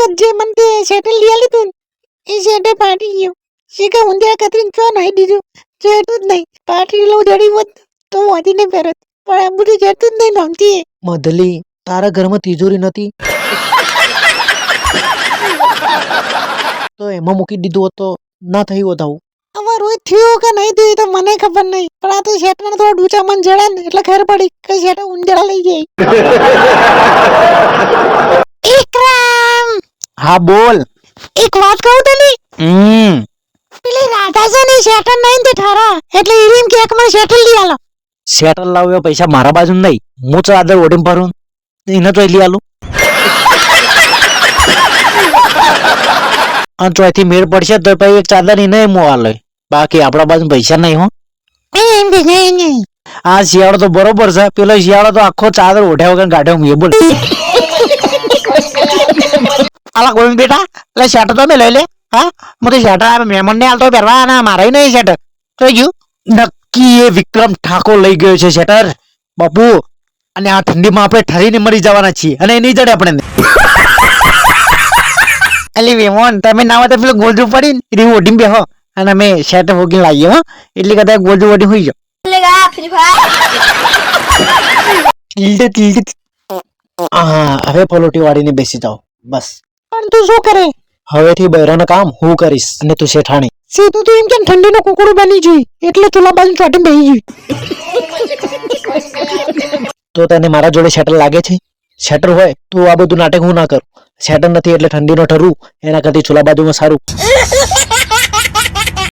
વખત જે મને તે શેટલ લઈ લીધું એ શેટે ફાટી ગયું. શીખા ઊંધિયા કતરીને છો નાઈ દીધું? જતું જ નહીં. પાટી લઉં જડી હોત તો વાંચી નહીં ફેરત. પણ આ બધું જતું જ નહીં નમતી મધલી તારા ઘરમાં તિજોરી નથી તો એમાં મૂકી દીધું હતો તો ના થયું હોત આવું. હવે રોજ થયું કે નહીં થયું એ તો મને ખબર નહીં. પણ આ તો શેટને થોડા ડૂચા મન જડે ને એટલે ખબર પડી કે શેઠ ઊંધડા લઈ ગઈ. વિક્રમ હા બોલ. એક વાત કહું તને? હમ. પેલી રાધા છે ને શેટર નહીં તે ઠારા. એટલે ઈરીમ કે એક મને શેટર લઈ આલો. શેટર લાવ્યો પૈસા મારા બાજુ નહીં. હું ચાદર ઓઢીને ફરું એને તો લઈ આલું. અને ચોથી મેળ પડશે તો પછી એક ચાદર એને હું આલે. બાકી આપણા બાજુ પૈસા નહીં હો. આ શિયાળો તો બરોબર છે. પેલો શિયાળો તો આખો ચાદર ઓઢ્યા વગર ગાઢ્યો હું એ બોલ. અલા ગોવિંદ બેટા એટલે શર્ટ તો મેં લઈ લે, હા? હું તો શર્ટ મહેમાનને હાલતો પહેરવા અને મારે નહીં શર્ટ. થઈ ગયું? નક્કી એ વિક્રમ ઠાકોર લઈ ગયો છે શેટર. બાપુ, અને આ ઠંડીમાં આપણે ઠરીને મરી જવાના છીએ, અને એની જડે આપણે અલી વેમોન તમે ના હોય પેલું ગોળજું પડી રીવું ઓઢીને બેહો. અને અમે શેટર ભોગીને લાવીએ, હો. એટલે કદાચ ગોળજું ઓઢી હોઈ હવે પલોટી વાળીને બેસી જાઓ. બસ. પણ તું શું કરે? હવેથી બૈરાનું કામ હું કરીશ અને તું શેઠાણી. સીધું તું એમ કેમ ઠંડીનો કુકડું બની જોઈ એટલે ચૂલા બાજુ ચોટી બેહી જોઈ તો તને મારા જોડે શેટર લાગે છે? શેટર હોય તો આ બધું નાટક હું ના કરું. શેટર નથી એટલે ઠંડીનો ઠરું. એના કરતી ચૂલા બાજુમાં સારું.